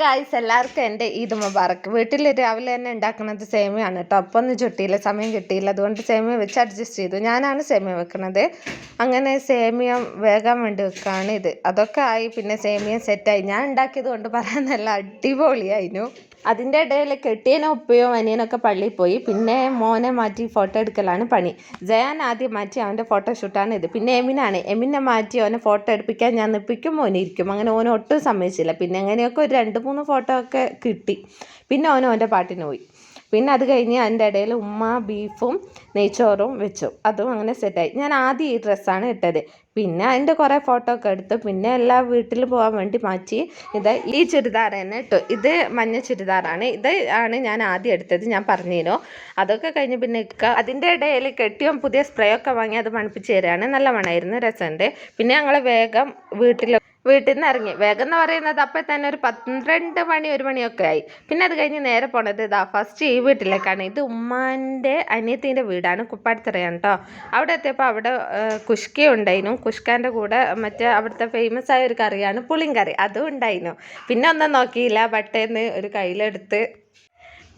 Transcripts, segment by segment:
Guys എല്ലാവർക്കും എന്റെ ഈദ് മുബാറക്ക് വീട്ടിൽ രാവിലെ തന്നെ ഉണ്ടാക്കുന്നത് സേമിയാണ് കേട്ടോ അപ്പം ഒന്നും ചുട്ടിയില്ല സമയം കിട്ടിയില്ല. അതുകൊണ്ട് സേമിയ വെച്ച് അഡ്ജസ്റ്റ് ചെയ്തു. ഞാനാണ് സേമിയ വെക്കുന്നത്. അങ്ങനെ സേമിയ വേഗം വേണ്ടി വെക്കുകയാണ് ഇത്. അതൊക്കെ ആയി പിന്നെ സേമിയ സെറ്റായി ഞാൻ ഉണ്ടാക്കിയത് കൊണ്ട് പറയാൻ നല്ല അടിപൊളിയായിരുന്നു അതിന്റെ ഇടയിൽ കെട്ടിയനോ ഉപ്പയോ അനിയനൊക്കെ പള്ളിയിൽ പോയി. പിന്നെ മോനെ മാറ്റി ഫോട്ടോ എടുക്കലാണ് പണി. ജയാൻ ആദ്യം മാറ്റി അവന്റെ ഫോട്ടോ ഷൂട്ടാണ് ഇത്. പിന്നെ എമിനാണ്. എമിനെ മാറ്റി അവനെ ഫോട്ടോ എടുപ്പിക്കാൻ ഞാൻ നിൽപ്പിക്കും മോനിരിക്കും അങ്ങനെ ഓൻ ഒട്ടും സമ്മതിച്ചില്ല. പിന്നെ എങ്ങനെയൊക്കെ ഒരു രണ്ട് മൂന്ന് ഫോട്ടോ ഒക്കെ കിട്ടി. പിന്നെ ഓൻ ഓന്റെ പാട്ടിന് പോയി. പിന്നെ അത് കഴിഞ്ഞ് അതിന്റെ ഇടയിൽ ഉമ്മ ബീഫും നെയ്ച്ചോറും വെച്ചു. അതും അങ്ങനെ സെറ്റായി ഞാൻ ആദ്യം ഈ ഡ്രസ്സാണ് ഇട്ടത്. പിന്നെ അതിന്റെ കുറേ ഫോട്ടോ ഒക്കെ എടുത്തു. പിന്നെ എല്ലാ വീട്ടിൽ പോകാൻ വേണ്ടി മാറ്റി ഇത് ഈ ചുരിദാർ തന്നെ ഇട്ടു. ഇത് മഞ്ഞ ചുരിദാറാണ്. ഇത് ആണ് ഞാൻ ആദ്യം എടുത്തത്. ഞാൻ പറഞ്ഞിരുന്നു. അതൊക്കെ കഴിഞ്ഞ് പിന്നെ ഇക്ക അതിന്റെ ഇടയിൽ കെട്ടിയും പുതിയ സ്പ്രേ ഒക്കെ വാങ്ങി അത് മണിപ്പിച്ച് തരികയാണ് നല്ല മണമായിരുന്നു. രസമുണ്ട്. പിന്നെ ഞങ്ങൾ വേഗം വീട്ടിൽ വീട്ടിൽ നിന്ന് ഇറങ്ങി വേഗം എന്ന് പറയുന്നത് അപ്പം തന്നെ ഒരു പന്ത്രണ്ട് മണി ഒരു മണിയൊക്കെ ആയി. പിന്നെ അത് കഴിഞ്ഞ് നേരെ പോണത് ഇതാ ഫസ്റ്റ് ഈ വീട്ടിലേക്കാണ്. ഇത് ഉമ്മാന്റെ അനിയത്തിന്റെ വീടാണ് കുപ്പാടത്തറയാണ് കേട്ടോ അവിടെ എത്തിയപ്പോൾ അവിടെ കുഷ്കി ഉണ്ടായിരുന്നു കുഷ്കാന്റെ കൂടെ മറ്റേ അവിടുത്തെ ഫേമസ് ആയ ഒരു കറിയാണ് പുളിങ്കറി. അതും ഉണ്ടായിരുന്നു പിന്നെ ഒന്നും നോക്കിയില്ല. ബട്ടേന്ന് ഒരു കയ്യിലെടുത്ത്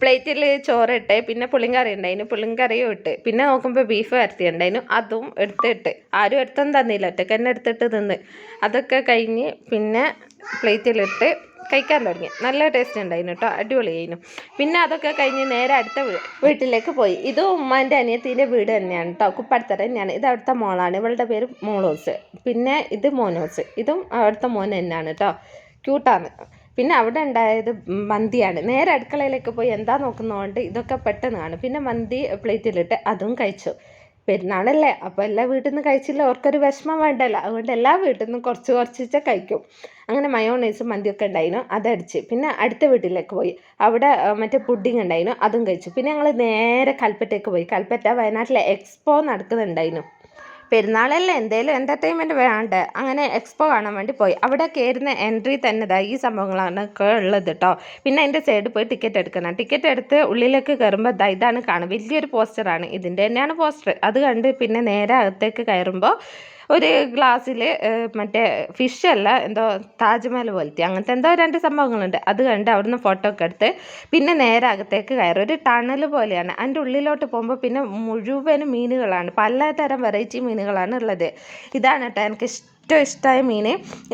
പ്ലേറ്റിൽ ചോറിട്ട് പിന്നെ പുളിങ്കറി ഉണ്ടായിരുന്നു പുളിങ്കറിയും ഇട്ട്. പിന്നെ നോക്കുമ്പോൾ ബീഫ് വരത്തിയുണ്ടായിരുന്നു അതും എടുത്തിട്ട്. ആരും എടുത്തൊന്നും തന്നില്ല. ഒറ്റയ്ക്ക് തന്നെ എടുത്തിട്ട് തിന്ന്. അതൊക്കെ കഴിഞ്ഞ് പിന്നെ പ്ലേറ്റിലിട്ട് കഴിക്കാൻ തുടങ്ങി. നല്ല ടേസ്റ്റ് ഉണ്ടായിരുന്നു കേട്ടോ അടിപൊളിയായിരുന്നു പിന്നെ അതൊക്കെ കഴിഞ്ഞ് നേരെ അടുത്ത വീട്ടിലേക്ക് പോയി. ഇത് ഉമ്മാന്റെ അനിയത്തിന്റെ വീട് തന്നെയാണ് കേട്ടോ കുപ്പടുത്തറ തന്നെയാണ്. ഇത് അവിടുത്തെ മോളാണ്. ഇവളുടെ പേര് മോളോസ്. പിന്നെ ഇത് മോനോസ്. ഇതും അവിടുത്തെ മോൻ തന്നെയാണ് കേട്ടോ ക്യൂട്ടാണ് പിന്നെ അവിടെ ഉണ്ടായത് മന്തിയാണ്. നേരെ അടുക്കളയിലേക്ക് പോയി എന്താ നോക്കുന്നതുകൊണ്ട് ഇതൊക്കെ പെട്ടെന്ന് കാണും പിന്നെ മന്തി പ്ലേറ്റിലിട്ട് അതും കഴിച്ചു. പെരുന്നാളല്ലേ? അപ്പോൾ എല്ലാ വീട്ടിൽ നിന്ന് കഴിച്ചില്ല. ഓർക്കൊരു വിഷമം വേണ്ടല്ലോ. അതുകൊണ്ട് എല്ലാ വീട്ടിൽ നിന്നും കുറച്ച് കുറച്ചിട്ട് കഴിക്കും. അങ്ങനെ മയോണൈസും മന്തിയൊക്കെ ഉണ്ടായിരുന്നു അതടിച്ച്. പിന്നെ അടുത്ത വീട്ടിലേക്ക് പോയി. അവിടെ മറ്റേ പുഡിങ് ഉണ്ടായിരുന്നു അതും കഴിച്ചു. പിന്നെ ഞങ്ങൾ നേരെ കൽപ്പറ്റയ്ക്ക് പോയി. കൽപ്പറ്റ വയനാട്ടിലെ എക്സ്പോ നടക്കുന്നുണ്ടായിരുന്നു പെരുന്നാളല്ലേ എന്തേലും എന്റർടൈൻമെന്റ് വേണ്ട. അങ്ങനെ എക്സ്പോ കാണാൻ വേണ്ടി പോയി. അവിടെ കയറുന്ന എൻട്രി തന്നെ ഇതാ ഈ സംഭവങ്ങളാണ് ഒക്കെ ഉള്ളത് കേട്ടോ പിന്നെ അതിന്റെ സൈഡിൽ പോയി ടിക്കറ്റ് എടുക്കണം. ടിക്കറ്റ് എടുത്ത് ഉള്ളിലേക്ക് കയറുമ്പോൾ ഇതാ ഇതാണ് കാണുക വലിയൊരു പോസ്റ്ററാണ് ഇതിന്റെ തന്നെയാണ് പോസ്റ്റർ അത് കണ്ട് പിന്നെ നേരെ അകത്തേക്ക് കയറുമ്പോൾ ഒരു ഗ്ലാസ്സിൽ മറ്റേ ഫിഷ് അല്ല എന്തോ താജ്മഹൽ പോലത്തെ അങ്ങനത്തെ എന്തോ രണ്ട് സംഭവങ്ങളുണ്ട്. അത് കണ്ട് അവിടുന്ന് ഫോട്ടോ ഒക്കെ എടുത്ത് പിന്നെ നേരെ അകത്തേക്ക് കയറി. ഒരു ടണൽ പോലെയാണ്. അതിന്റെ ഉള്ളിലോട്ട് പോകുമ്പോൾ പിന്നെ മുഴുവനും മീനുകളാണ്. പലതരം വെറൈറ്റി മീനുകളാണ് ഉള്ളത്. ഇതാണ് കേട്ടോ എനിക്ക് ഏറ്റവും ഇഷ്ടമായ മീൻ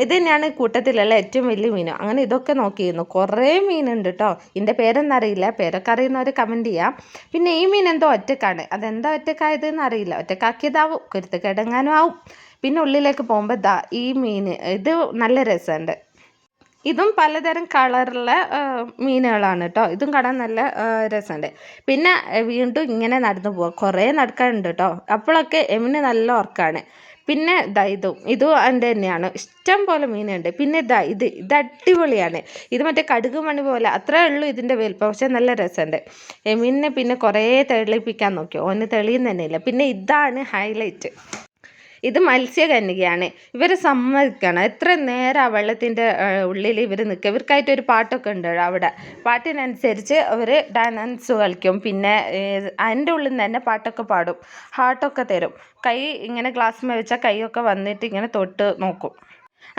ഇത് തന്നെയാണ് കൂട്ടത്തിലുള്ള ഏറ്റവും വലിയ മീൻ അങ്ങനെ ഇതൊക്കെ നോക്കിയിരുന്നു. കുറേ മീനുണ്ട് കേട്ടോ. ഇതിന്റെ പേരെന്നറിയില്ല പേരൊക്കെ അറിയുന്നവർ കമന്റ് ചെയ്യാം. പിന്നെ ഈ മീൻ എന്തോ ഒറ്റക്കാണ്. അതെന്താ ഒറ്റക്കായതെന്ന് അറിയില്ല. ഒറ്റക്കാക്കിയതാവും. കുരുത്തക്കെടങ്ങാനും ആവും. പിന്നെ ഉള്ളിലേക്ക് പോകുമ്പോൾ ദാ ഈ മീൻ ഇത് നല്ല രസമുണ്ട്. ഇതും പലതരം കളറുള്ള മീനുകളാണ് കേട്ടോ ഇതും കാണാൻ നല്ല രസമുണ്ട്. പിന്നെ വീണ്ടും ഇങ്ങനെ നടന്നു പോവാം. കുറേ നടക്കാനുണ്ട് കേട്ടോ അപ്പോഴൊക്കെ എമിന് നല്ല ഉറക്കമാണ് പിന്നെ ഇതാ ഇതും. ഇതും എന്റെ തന്നെയാണ്. ഇഷ്ടം പോലെ മീനുണ്ട്. പിന്നെ ഇതാ ഇത് ഇത് അടിപൊളിയാണ്. ഇത് മറ്റേ കടുക് മണി പോലെ. അത്രേ ഉള്ളൂ ഇതിന്റെ വലിപ്പം പക്ഷേ നല്ല രസമുണ്ട്. എമിനെ പിന്നെ കുറേ തെളിപ്പിക്കാൻ നോക്കി. ഓന് തെളിയുന്നതന്നെയില്ല. പിന്നെ ഇതാണ് ഹൈലൈറ്റ്. ഇത് മത്സ്യകന്യകയാണ്. ഇവർ സമ്മതിക്കണം. എത്ര നേരം ആ വെള്ളത്തിന്റെ ഉള്ളിൽ ഇവർ നിൽക്കുക ഇവർക്കായിട്ട് ഒരു പാട്ടൊക്കെ ഉണ്ട് അവിടെ. പാട്ടിനനുസരിച്ച് അവർ ഡാൻസ് കളിക്കും. പിന്നെ അതിന്റെ ഉള്ളിൽ നിന്ന് തന്നെ പാട്ടൊക്കെ പാടും. ഹാർട്ടൊക്കെ തരും. കൈ ഇങ്ങനെ ഗ്ലാസ് വെച്ചാൽ കൈയൊക്കെ വന്നിട്ട് ഇങ്ങനെ തൊട്ട് നോക്കും.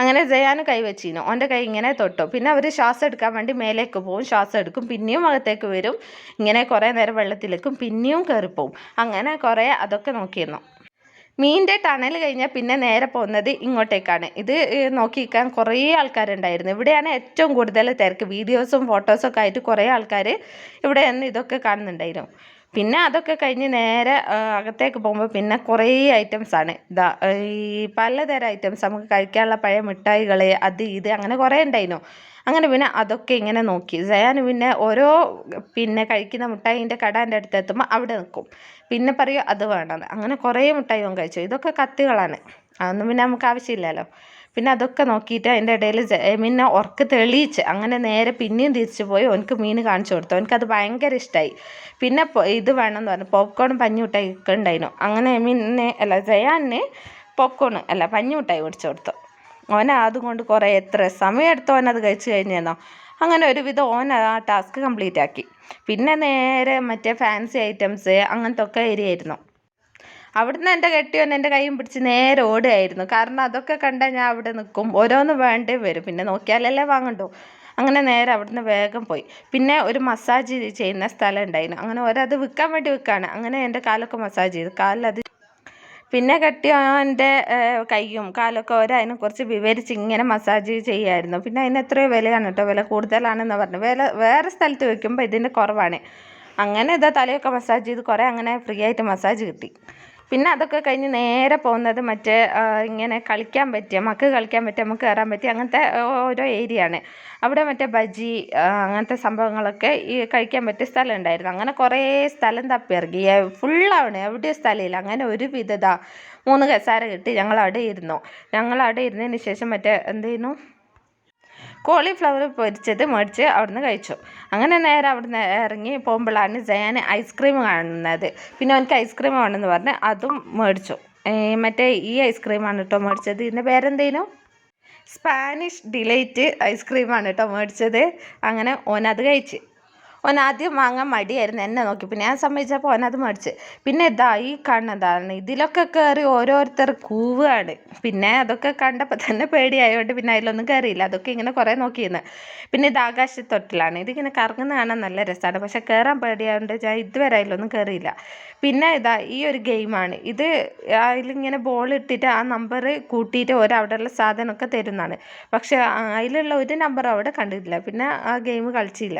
അങ്ങനെ ജയാന് കൈ വെച്ചിരുന്നു. ഓന്റെ കൈ ഇങ്ങനെ തൊട്ടു. പിന്നെ അവർ ശ്വാസം എടുക്കാൻ വേണ്ടി മേലേക്ക് പോകും ശ്വാസം എടുക്കും. പിന്നെയും അകത്തേക്ക് വരും. ഇങ്ങനെ കുറേ നേരം വെള്ളത്തിലേക്കും. പിന്നെയും കയറിപ്പോവും അങ്ങനെ കുറേ അതൊക്കെ നോക്കിയിരുന്നു. മീനിന്റെ ടണൽ കഴിഞ്ഞാൽ പിന്നെ നേരെ പോകുന്നത് ഇങ്ങോട്ടേക്കാണ്. ഇത് നോക്കിക്കാൻ കുറേ ആൾക്കാരുണ്ടായിരുന്നു. ഇവിടെയാണ് ഏറ്റവും കൂടുതൽ തിരക്ക്. വീഡിയോസും ഫോട്ടോസൊക്കെ ആയിട്ട് കുറേ ആൾക്കാർ ഇവിടെ നിന്ന് ഇതൊക്കെ കാണുന്നുണ്ടായിരുന്നു. പിന്നെ അതൊക്കെ കഴിഞ്ഞ് നേരെ അകത്തേക്ക് പോകുമ്പോൾ പിന്നെ കുറേ ഐറ്റംസാണ് ഇതാ ഈ പലതരം ഐറ്റംസ് നമുക്ക് കഴിക്കാനുള്ള പഴയ മിഠായികൾ അത് ഇത് അങ്ങനെ കുറേ ഉണ്ടായിരുന്നു. അങ്ങനെ പിന്നെ അതൊക്കെ ഇങ്ങനെ നോക്കി. സയാൻ പിന്നെ ഓരോ പിന്നെ കഴിക്കുന്ന മിഠായിന്റെ കടാന്റെ അടുത്ത് എത്തുമ്പോൾ അവിടെ നിൽക്കും. പിന്നെ പറയും അത് വേണമെന്ന് അങ്ങനെ കുറേ മിഠായി അവൻ കഴിച്ചു. ഇതൊക്കെ കത്തികളാണ്. അതൊന്നും പിന്നെ നമുക്ക് ആവശ്യമില്ലല്ലോ. പിന്നെ അതൊക്കെ നോക്കിയിട്ട് അതിന്റെ ഇടയിൽ പിന്നെ ഉറക്ക് തെളിയിച്ച് അങ്ങനെ നേരെ പിന്നെയും തിരിച്ചു പോയി ഓനക്ക് മീൻ കാണിച്ചു കൊടുത്തു. ഓനക്കത് ഭയങ്കര ഇഷ്ടമായി പിന്നെ ഇത് വേണമെന്ന് പറഞ്ഞു. പോപ്കോണും പഞ്ഞി മിഠായി ഒക്കെ ഉണ്ടായിരുന്നു. അങ്ങനെ മീനെ അല്ല ജയാനെ പോപ്കോൺ അല്ല പഞ്ഞി മിഠായി മേടിച്ചു കൊടുത്തു. ഓൻ അതുകൊണ്ട് കുറേ എത്ര സമയം ഓൻ അത് കഴിച്ചു കഴിഞ്ഞെന്നോ? അങ്ങനെ ഒരുവിധം ഓൻ ആ ടാസ്ക് കംപ്ലീറ്റ് ആക്കി. പിന്നെ നേരെ മറ്റേ ഫാൻസി ഐറ്റംസ് അങ്ങനത്തെ ഒക്കെ ഏരിയായിരുന്നു അവിടുന്ന് എന്റെ കെട്ടിയോൻ എന്റെ കൈയും പിടിച്ച് നേരെ ഓടുകയായിരുന്നു. കാരണം അതൊക്കെ കണ്ടാൽ ഞാൻ അവിടെ നിൽക്കും. ഓരോന്ന് വേണ്ടേ വരും. പിന്നെ നോക്കിയാലല്ലേ വാങ്ങണ്ടോ. അങ്ങനെ നേരെ അവിടുന്ന് വേഗം പോയി. പിന്നെ ഒരു മസാജ് ചെയ്യുന്ന സ്ഥലം ഉണ്ടായിരുന്നു. അങ്ങനെ ഓരോ ഓരത് വിൽക്കാൻ വേണ്ടി വിൽക്കുകയാണ്. അങ്ങനെ എന്റെ കാലൊക്കെ മസാജ് ചെയ്തു. കാലിലത് പിന്നെ കെട്ടിയവന്റെ കൈയും കാലൊക്കെ അതിനെ കുറിച്ച് വിവരിച്ച് ഇങ്ങനെ മസാജ് ചെയ്യുമായിരുന്നു പിന്നെ അതിന് എത്രയോ വിലയാണ് കേട്ടോ വില കൂടുതലാണെന്ന് പറഞ്ഞു. വില വേറെ സ്ഥലത്ത് വെക്കുമ്പോൾ ഇതിന്റെ കുറവാണ്. അങ്ങനെ ഇതാ തലയൊക്കെ മസാജ് ചെയ്ത് കുറേ അങ്ങനെ ഫ്രീ ആയിട്ട് മസാജ് കിട്ടി. പിന്നെ അതൊക്കെ കഴിഞ്ഞ് നേരെ പോകുന്നത് മറ്റേ ഇങ്ങനെ കളിക്കാൻ പറ്റിയ മക്ക് കളിക്കാൻ പറ്റിയ നമുക്ക് കയറാൻ പറ്റിയ അങ്ങനത്തെ ഓരോ ഏരിയ ആണ് അവിടെ മറ്റേ ബജി അങ്ങനത്തെ സംഭവങ്ങളൊക്കെ ഈ കഴിക്കാൻ പറ്റിയ സ്ഥലം ഉണ്ടായിരുന്നു. അങ്ങനെ കുറേ സ്ഥലം തപ്പി ഇറങ്ങി. ഫുള്ളാവണേ എവിടെയും സ്ഥലമില്ല. അങ്ങനെ ഒരു വിധത. മൂന്ന് കസാര കിട്ടി ഞങ്ങൾ അവിടെ ഇരുന്നു. ഞങ്ങൾ അവിടെ ഇരുന്നതിന് ശേഷം മറ്റേ എന്തെയ്യുന്നു കോളിഫ്ലവർ പൊരിച്ചത് മേടിച്ച് അവിടുന്ന് കഴിച്ചു. അങ്ങനെ നേരെ അവിടുന്ന് ഇറങ്ങി പോകുമ്പോഴാണ് ജയാൻ ഐസ്ക്രീം കാണുന്നത്. പിന്നെ അവനക്ക് ഐസ്ക്രീം വേണമെന്ന് പറഞ്ഞ് അതും മേടിച്ചു. മറ്റേ ഈ ഐസ്ക്രീമാണ് കേട്ടോ മേടിച്ചത്. ഇതിന്റെ പേരെന്തേനു? സ്പാനിഷ് ഡിലൈറ്റ് ഐസ്ക്രീമാണ് കേട്ടോ മേടിച്ചത്. അങ്ങനെ ഓനത് കഴിച്ച്. ഓൻ ആദ്യം വാങ്ങാൻ മടിയായിരുന്നു. എന്നെ നോക്കി. പിന്നെ ഞാൻ സമ്മതിച്ചപ്പോൾ ഓനത് മേടിച്ച്. പിന്നെ ഇതാ ഈ കാണുന്നതാണ് ഇതിലൊക്കെ കയറി ഓരോരുത്തർ കൂവുകയാണ് പിന്നെ അതൊക്കെ കണ്ടപ്പോൾ തന്നെ പേടിയായതുകൊണ്ട് പിന്നെ അതിലൊന്നും കയറിയില്ല അതൊക്കെ ഇങ്ങനെ കുറേ നോക്കിയിരുന്നു പിന്നെ ഇത് ആകാശത്തൊട്ടിലാണ്. ഇതിങ്ങനെ കറങ്ങുന്ന കാണാൻ നല്ല രസമാണ് പക്ഷെ കയറാൻ പേടിയായതുകൊണ്ട് ഞാൻ ഇതുവരെ അതിലൊന്നും കയറിയില്ല പിന്നെ ഇതാ ഈ ഒരു ഗെയിമാണ്. ഇത് അതിലിങ്ങനെ ബോൾ ഇട്ടിട്ട് ആ നമ്പർ കൂട്ടിയിട്ട് ഓരോ അവിടെയുള്ള സാധനമൊക്കെ തരുന്നതാണ്. പക്ഷേ അതിലുള്ള ഒരു നമ്പർ അവിടെ കണ്ടിട്ടില്ല. പിന്നെ ആ ഗെയിം കളിച്ചില്ല.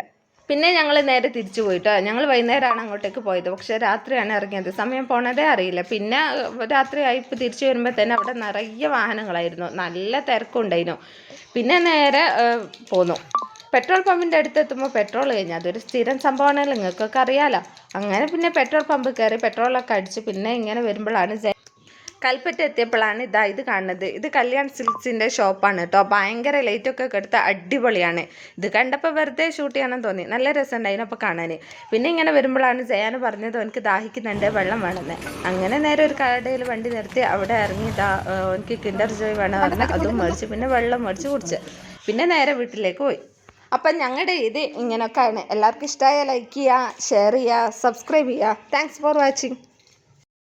പിന്നെ ഞങ്ങൾ നേരെ തിരിച്ചു പോയിട്ടോ. ഞങ്ങൾ വൈകുന്നേരമാണ് അങ്ങോട്ടേക്ക് പോയത്. പക്ഷെ രാത്രിയാണ് ഇറങ്ങിയത്. സമയം പോണതേ അറിയില്ല. പിന്നെ രാത്രിയായി ഇപ്പോൾ തിരിച്ചു വരുമ്പോൾ തന്നെ അവിടെ നിറയെ വാഹനങ്ങളായിരുന്നു. നല്ല തിരക്കുണ്ടായിരുന്നു. പിന്നെ നേരെ പോന്നു. പെട്രോൾ പമ്പിന്റെ അടുത്ത് എത്തുമ്പോൾ പെട്രോൾ കഴിഞ്ഞു. അതൊരു സ്ഥിരം സംഭവമാണല്ലോ. നിങ്ങൾക്കൊക്കെ അറിയാലോ. അങ്ങനെ പിന്നെ പെട്രോൾ പമ്പ് കയറി പെട്രോളൊക്കെ അടിച്ച് പിന്നെ ഇങ്ങനെ വരുമ്പോഴാണ് കൽപ്പറ്റ എത്തിയപ്പോഴാണ് ഇതാ ഇത് കാണുന്നത്. ഇത് കല്യാൺ സിൽക്സിന്റെ ഷോപ്പാണ് കേട്ടോ. ഭയങ്കര ലൈറ്റൊക്കെ എടുത്ത് അടിപൊളിയാണ്. ഇത് കണ്ടപ്പോൾ വെറുതെ ഷൂട്ട് ചെയ്യണമെന്ന് തോന്നി. നല്ല രസമുണ്ട് അപ്പോൾ കാണാൻ പിന്നെ ഇങ്ങനെ വരുമ്പോഴാണ് ജയാന് പറഞ്ഞത് എനിക്ക് ദാഹിക്കുന്നുണ്ട് വെള്ളം വേണമെന്ന്. അങ്ങനെ നേരെ ഒരു കടയിൽ വണ്ടി നിർത്തി അവിടെ ഇറങ്ങി ഏഹ്, എനിക്ക് കിൻഡർ ജോയ് വേണം പറഞ്ഞ് അതും മേടിച്ച് പിന്നെ വെള്ളം മേടിച്ച് കുടിച്ച്. പിന്നെ നേരെ വീട്ടിലേക്ക് പോയി. അപ്പം ഞങ്ങളുടെ ഇത് ഇങ്ങനെയൊക്കെയാണ് എല്ലാവർക്കും ഇഷ്ടമായ ലൈക്ക് ചെയ്യുക ഷെയർ ചെയ്യുക സബ്സ്ക്രൈബ് ചെയ്യുക. Thanks for watching